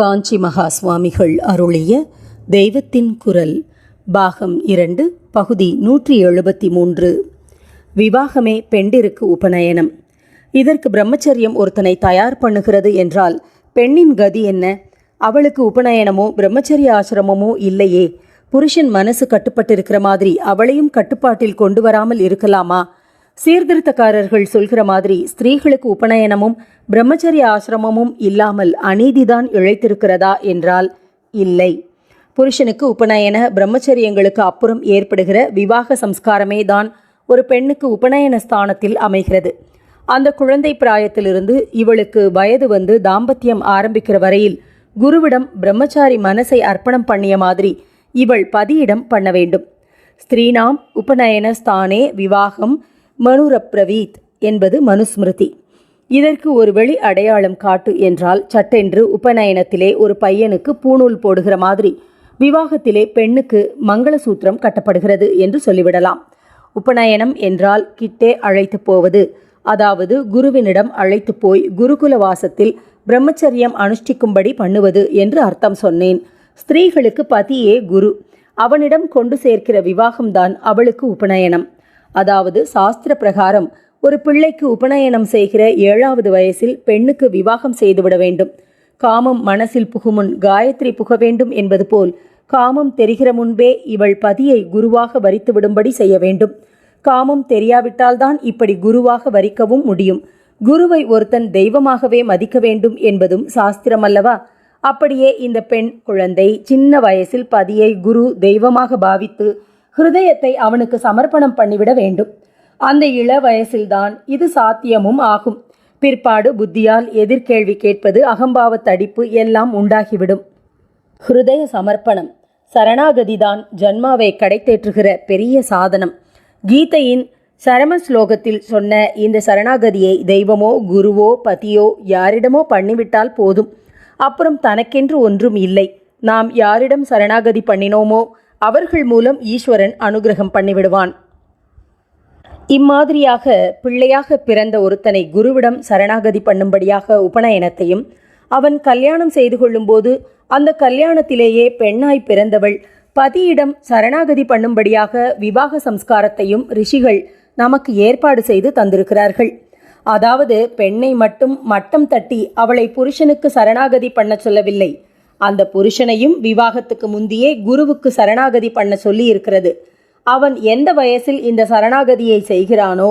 காஞ்சி மகா சுவாமிகள் அருளிய தெய்வத்தின் குரல் பாகம் இரண்டு பகுதி நூற்றி எழுபத்தி மூன்று. விவாகமே பெண்டிற்கு உபநயனம். இதற்கு பிரம்மச்சரியம் ஒருத்தனை தயார் பண்ணுகிறது என்றால் பெண்ணின் கதி என்ன? அவளுக்கு உபநயனமோ பிரம்மச்சரிய ஆசிரமமோ இல்லையே. புருஷன் மனசு கட்டுப்பட்டிருக்கிற மாதிரி அவளையும் கட்டுப்பாட்டில் கொண்டு வராமல் இருக்கலாமா? சீர்திருத்தக்காரர்கள் சொல்கிற மாதிரி ஸ்திரீகளுக்கு உபநயனமும் பிரம்மச்சரிய ஆசிரமமும் இல்லாமல் அநீதிதான் இழைத்திருக்கிறதா என்றால் இல்லை. புருஷனுக்கு உபநயன பிரம்மச்சரியங்களுக்கு அப்புறம் ஏற்படுகிற விவாக சம்ஸ்காரமே தான் ஒரு பெண்ணுக்கு உபநயன ஸ்தானத்தில் அமைகிறது. அந்த குழந்தை பிராயத்திலிருந்து இவளுக்கு வயது வந்து தாம்பத்தியம் ஆரம்பிக்கிற வரையில் குருவிடம் பிரம்மச்சாரி மனசை அர்ப்பணம் பண்ணிய மாதிரி இவள் பதியிடம் பண்ண வேண்டும். ஸ்திரீனாம் உபநயன ஸ்தானே விவாகம் மனுரப்ரவீத் என்பது மனுஸ்மிருதி. இதற்கு ஒரு வெளி அடையாளம் காட்டு என்றால் சட்டென்று உபநயனத்திலே ஒரு பையனுக்கு பூணூல் போடுகிற மாதிரி விவாகத்திலே பெண்ணுக்கு மங்களசூத்திரம் கட்டப்படுகிறது என்று சொல்லிவிடலாம். உபநயனம் என்றால் கிட்டே அழைத்து போவது அதாவது குருவினிடம் அழைத்து போய் குருகுல வாசத்தில் பிரம்மச்சரியம் அனுஷ்டிக்கும்படி பண்ணுவது என்று அர்த்தம் சொன்னேன். ஸ்திரீகளுக்கு பதியே குரு. அவனிடம் கொண்டு சேர்க்கிற விவாகம்தான் அவளுக்கு உபநயனம். அதாவது சாஸ்திர பிரகாரம் ஒரு பிள்ளைக்கு உபநயனம் செய்கிற ஏழாவது வயசில் பெண்ணுக்கு விவாகம் செய்துவிட வேண்டும். காமம் மனசில் புகுமுன் காயத்ரி புக வேண்டும் என்பது போல் காமம் தெரிகிற முன்பே இவள் பதியை குருவாக வரித்து விடும்படி செய்ய வேண்டும். காமம் தெரியாவிட்டால்தான் இப்படி குருவாக வரிக்கவும் முடியும். குருவை ஒருத்தன் தெய்வமாகவே மதிக்க வேண்டும் என்பதும் சாஸ்திரம் அல்லவா அப்படியே இந்த பெண் குழந்தை சின்ன வயசில் பதியை குரு தெய்வமாக பாவித்து ஹிருதயத்தை அவனுக்கு சமர்ப்பணம் பண்ணிவிட வேண்டும். அந்த இள வயசில்தான் இது சாத்தியமும் ஆகும். பிற்பாடு புத்தியால் எதிர்கேள்வி கேட்பது அகம்பாவ தடிப்பு எல்லாம் உண்டாகிவிடும். ஹிருதய சமர்ப்பணம் சரணாகதிதான் ஜன்மாவை கடைத்தேற்றுகிற பெரிய சாதனம். கீதையின் சரம ஸ்லோகத்தில் சொன்ன இந்த சரணாகதியை தெய்வமோ குருவோ பதியோ யாரிடமோ பண்ணிவிட்டால் போதும். அப்புறம் தனக்கென்று ஒன்றும் இல்லை. நாம் யாரிடம் சரணாகதி பண்ணினோமோ அவர்கள் மூலம் ஈஸ்வரன் அனுகிரகம் பண்ணிவிடுவான். இம்மாதிரியாக பிள்ளையாக பிறந்த ஒருத்தனை குருவிடம் சரணாகதி பண்ணும்படியாக உபநயனத்தையும் அவன் கல்யாணம் செய்து கொள்ளும்போது அந்த கல்யாணத்திலேயே பெண்ணாய் பிறந்தவள் பதியிடம் சரணாகதி பண்ணும்படியாக விவாக சம்ஸ்காரத்தையும் ரிஷிகள் நமக்கு ஏற்பாடு செய்து தந்திருக்கிறார்கள். அதாவது பெண்ணை மட்டும் மட்டம் தட்டி அவளை புருஷனுக்கு சரணாகதி பண்ண சொல்லவில்லை. அந்த புருஷனையும் விவாகத்துக்கு முந்தியே குருவுக்கு சரணாகதி பண்ண சொல்லி இருக்கிறது அவன் எந்த வயசில் இந்த சரணாகதியை செய்கிறானோ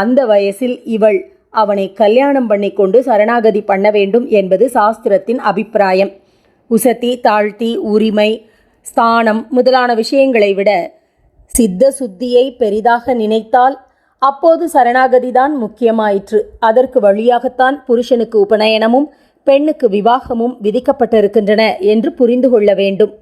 அந்த வயசில் இவள் அவனை கல்யாணம் பண்ணி கொண்டு சரணாகதி பண்ண வேண்டும் என்பது சாஸ்திரத்தின் அபிப்பிராயம். உசத்தி தாழ்த்தி உரிமை ஸ்தானம் முதலான விஷயங்களை விட சித்த சுத்தியை பெரிதாக நினைத்தால் அப்போது சரணாகதிதான் முக்கியமாயிற்று. அதற்கு வழியாகத்தான் புருஷனுக்கு உபநயனமும் பெண்ணுக்கு விவாகமும் விதிக்கப்பட்டிருக்கின்றன என்று புரிந்து கொள்ள வேண்டும்.